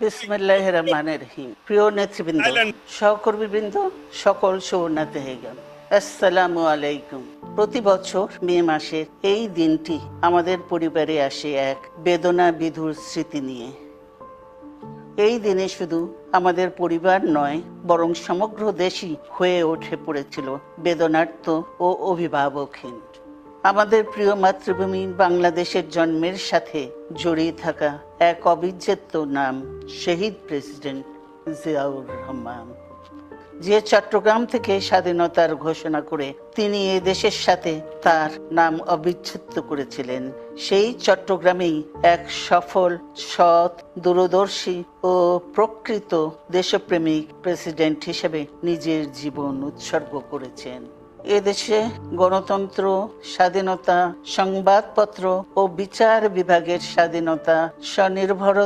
বিসমিল্লাহ রহমানের রহিম প্রিয় নেতৃবৃন্দ সহকর্মীবৃন্দ সকল আসসালামু আলাইকুম। প্রতি বছর মে মাসের এই দিনটি আমাদের পরিবারে আসে এক বেদনা বিধুর স্মৃতি নিয়ে। এই দিনে শুধু আমাদের পরিবার নয় বরং সমগ্র দেশই হয়ে ওঠে পড়েছিল বেদনার্থ ও অভিভাবকহীন। আমাদের প্রিয় মাতৃভূমি বাংলাদেশের জন্মের সাথে জড়িয়ে থাকা এক অবিচ্ছেদ্য নাম, শহীদ প্রেসিডেন্ট জিয়াউর রহমান। যে চট্টগ্রাম থেকে স্বাধীনতার ঘোষণা করে তিনি এ দেশের সাথে তার নাম অবিচ্ছেদ্য করেছিলেন, সেই চট্টগ্রামেই এক সফল, সৎ, দূরদর্শী ও প্রকৃত দেশপ্রেমিক প্রেসিডেন্ট হিসেবে নিজের জীবন উৎসর্গ করেছেন। এদেশে গণতন্ত্র স্বাধীনতা সংবাদপত্র ও বিচার বিভাগের স্বাধীনতা স্বনির্ভর